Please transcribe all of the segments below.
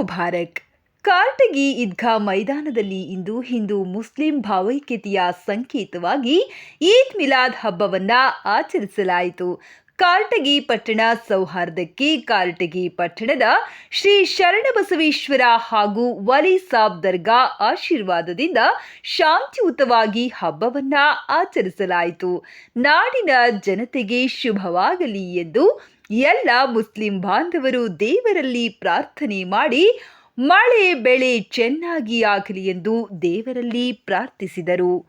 ಮುಬಾರಕ್. ಕಾರ್ಟಗಿ ಈದ್ಗಾ ಮೈದಾನದಲ್ಲಿ ಇಂದು ಹಿಂದೂ ಮುಸ್ಲಿಂ ಭಾವೈಕ್ಯತೆಯ ಸಂಕೇತವಾಗಿ ಈದ್ ಮಿಲಾದ್ ಹಬ್ಬವನ್ನ ಆಚರಿಸಲಾಯಿತು. ಕಾರ್ಟಗಿ ಪಟ್ಟಣ ಸೌಹಾರ್ದಕ್ಕೆ ಕಾರ್ಟಗಿ ಪಟ್ಟಣದ ಶ್ರೀ ಶರಣಬಸವೇಶ್ವರ ಹಾಗೂ ವಲಿ ಸಾಬ್ ದರ್ಗಾ ಆಶೀರ್ವಾದದಿಂದ ಶಾಂತಿಯುತವಾಗಿ ಹಬ್ಬವನ್ನು ಆಚರಿಸಲಾಯಿತು. ನಾಡಿನ ಜನತೆಗೆ ಶುಭವಾಗಲಿ ಎಂದು ಎಲ್ಲ ಮುಸ್ಲಿಂ ಬಾಂಧವರು ದೇವರಲ್ಲಿ ಪ್ರಾರ್ಥನೆ ಮಾಡಿ ಮಳೆ ಬೆಳೆ ಚೆನ್ನಾಗಿ ಆಗಲಿ ಎಂದು ದೇವರಲ್ಲಿ ಪ್ರಾರ್ಥಿಸಿದರು.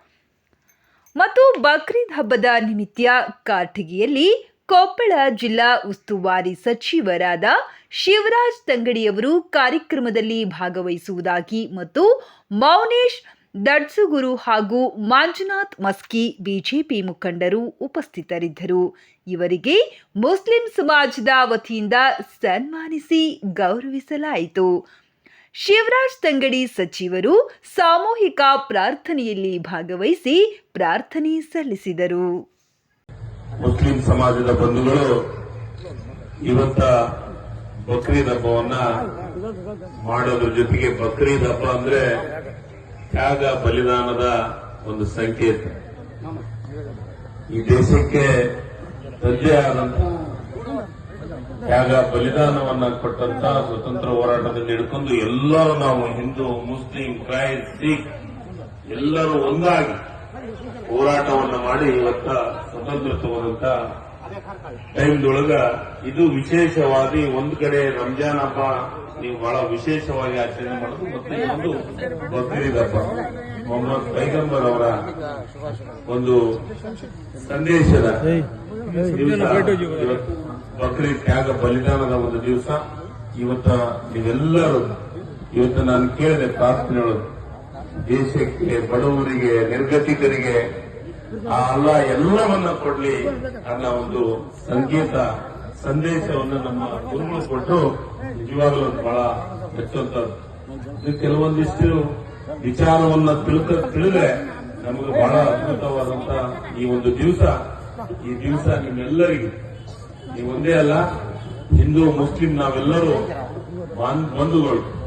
ಮತ್ತು ಬಕ್ರೀದ್ ಹಬ್ಬದ ನಿಮಿತ್ತ ಕಾಟಗಿಯಲ್ಲಿ ಕೊಪ್ಪಳ ಜಿಲ್ಲಾ ಉಸ್ತುವಾರಿ ಸಚಿವರಾದ ಶಿವರಾಜ್ ತಂಗಡಿಯವರು ಕಾರ್ಯಕ್ರಮದಲ್ಲಿ ಭಾಗವಹಿಸುವುದಾಗಿ ಮತ್ತು ಮೌನೇಶ್ ದಡ್ಸುಗುರು ಹಾಗೂ ಮಂಜುನಾಥ್ ಮಸ್ಕಿ ಬಿಜೆಪಿ ಮುಖಂಡರು ಉಪಸ್ಥಿತರಿದ್ದರು. ಇವರಿಗೆ ಮುಸ್ಲಿಂ ಸಮಾಜದ ವತಿಯಿಂದ ಸನ್ಮಾನಿಸಿ ಗೌರವಿಸಲಾಯಿತು. ಶಿವರಾಜ್ ತಂಗಡಿ ಸಚಿವರು ಸಾಮೂಹಿಕ ಪ್ರಾರ್ಥನೆಯಲ್ಲಿ ಭಾಗವಹಿಸಿ ಪ್ರಾರ್ಥನೆ ಸಲ್ಲಿಸಿದರು. ಮುಸ್ಲಿಂ ಸಮಾಜದ ಬಂಧುಗಳು ಇವತ್ತ ಬಕ್ರೀದ್ ಹಬ್ಬವನ್ನ ಮಾಡೋದ್ರ ಜೊತೆಗೆ ಬಕ್ರೀದ್ ಹಬ್ಬ ಅಂದ್ರೆ ತ್ಯಾಗ ಬಲಿದಾನದ ಒಂದು ಸಂಕೇತ? ಈ ದೇಶಕ್ಕೆ ತಂದೆ ಆದಂತ ತ್ಯಾಗ ಬಲಿದಾನವನ್ನ ಕೊಟ್ಟಂತ ಸ್ವತಂತ್ರ ಹೋರಾಟದಲ್ಲಿ ಹಿಡ್ಕೊಂಡು ಎಲ್ಲರೂ ನಾವು ಹಿಂದೂ, ಮುಸ್ಲಿಂ ಕ್ರೈಸ್ಟ್ ಸಿಖ್ ಎಲ್ಲರೂ ಒಂದಾಗಿ ಹೋರಾಟವನ್ನ ಮಾಡಿ ಇವತ್ತ ಸ್ವತಂತ್ರ ತಗೊಂಡಂತ ಟೈಮ್ದೊಳಗ ಇದು ವಿಶೇಷವಾಗಿ ಒಂದ್ ಕಡೆ ರಂಜಾನ್ ಹಬ್ಬ ನೀವು ಬಹಳ ವಿಶೇಷವಾಗಿ ಆಚರಣೆ ಮಾಡೋದು ಮತ್ತು ಒಂದು ಬಕ್ರೀದ್ ಹಬ್ಬ. ಮೊಹಮ್ಮದ್ ಪೈಗಂಬರ್ ಅವರ ಒಂದು ಸಂದೇಶದ ದಿವಸ ಬಕ್ರೀದ್ ತ್ಯಾಗ ಬಲಿದಾನದ ಒಂದು ದಿವಸ. ಇವತ್ತ ನೀವೆಲ್ಲರೂ ಇವತ್ತು ನಾನು ಕೇಳಿದೆ ಪ್ರಾರ್ಥನೆಗಳು ದೇಶಕ್ಕೆ, ಬಡವರಿಗೆ, ನಿರ್ಗತಿಕರಿಗೆ ಆ ಅಲ್ಲ ಎಲ್ಲವನ್ನ ಕೊಡ್ಲಿ ಅನ್ನೋ ಒಂದು ಸಂಕೇತ, ಸಂದೇಶವನ್ನು ನಮ್ಮ ಗುರುಗಳು ಕೊಟ್ಟು ನಿಜವಾಗ್ಲೂ ಬಹಳ ಹೆಚ್ಚುವಂತದ್ದು ಕೆಲವೊಂದಿಷ್ಟು ವಿಚಾರವನ್ನ ತಿಳ್ಕ, ತಿಳಿದ್ರೆ ನಮಗೆ ಬಹಳ ಅದ್ಭುತವಾದಂತ ಈ ಒಂದು ದಿವಸ. ಈ ದಿವಸ ನಿಮ್ಮೆಲ್ಲರಿಗೂ, ನೀವು ಒಂದೇ ಅಲ್ಲ, ಹಿಂದೂ, ಮುಸ್ಲಿಂ ನಾವೆಲ್ಲರೂ ಬಾಂಧ್- ಬಂಧುಗಳು.